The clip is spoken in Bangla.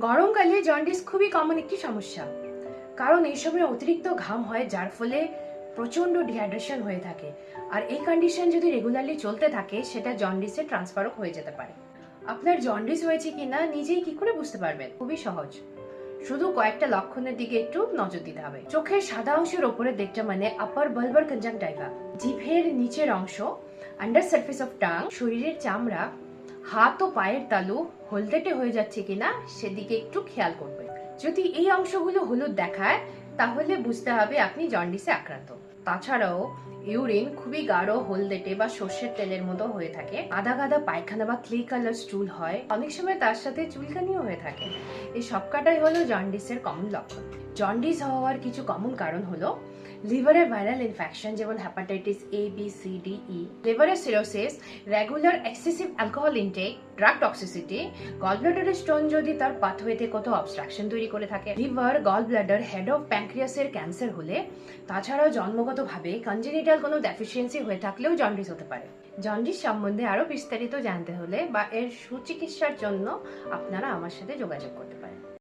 গরমকালে জন্ডিস খুবই কমন একটি সমস্যা। কারণ এই সময় অতিরিক্ত ঘাম হয়, যার ফলে প্রচণ্ড ডিহাইড্রেশন হয়ে থাকে। আর এই কন্ডিশন যদি রেগুলারলি চলতে থাকে, সেটা জন্ডিসে ট্রান্সফারও হয়ে যেতে পারে। আপনার জন্ডিস হয়েছে কিনা, নিজেই কি করে বুঝতে পারবেন? খুবই সহজ। শুধু কয়েকটা লক্ষণের দিকে একটু নজর দিতে হবে। চোখের সাদা অংশের ওপরের দিকটা মানে আপার বালবার কনজাংটাইভা জিভের নিচের অংশ আন্ডার সার্ফেস অফ টাং শরীরের চামড়া হাত ও পায়ের তালু হলদেটে হয়ে যাচ্ছে কিনা সেদিকে একটু খেয়াল করবে। যদি এই অংশগুলো হলুদ দেখায়, তাহলে বুঝতে হবে আপনি জন্ডিসে আক্রান্ত। তাছাড়াও, ইউরিন খুবই গাঢ়, হলদেটে বা সর্ষের তেলের মতো হয়ে থাকে। আধা গাদা পায়খানা বা ক্লে কালার স্টুল হয়। অনেক সময় তার সাথে চুলকানিও হয়ে থাকে। এই সবকটাই হলো জন্ডিসের কমন লক্ষণ। জন্ডিস হওয়ার কিছু কমন কারণ হলো লিভারের ভাইরাল ইনফেকশন যেমন hepatitis A B C D E লিভারের cirrhosis regular excessive alcohol intake drug toxicity gall ব্লাডারের stone যদি তার পাথওয়েতে কত অবস্ট্রাকশন তৈরি করে থাকে liver gall bladder head of প্যাঙ্ক্রিয়াসের cancer হলে তাছাড়াও জন্মগতভাবে কনজেনিটাল কোনো ডেফিসিয়েন্সি হয়ে থাকলেও জন্ডিস হতে পারে। জন্ডিস সম্বন্ধে আরও বিস্তারিত জানতে হলে বা এর সুচিকিৎসার জন্য আপনারা আমার সাথে যোগাযোগ করতে পারেন।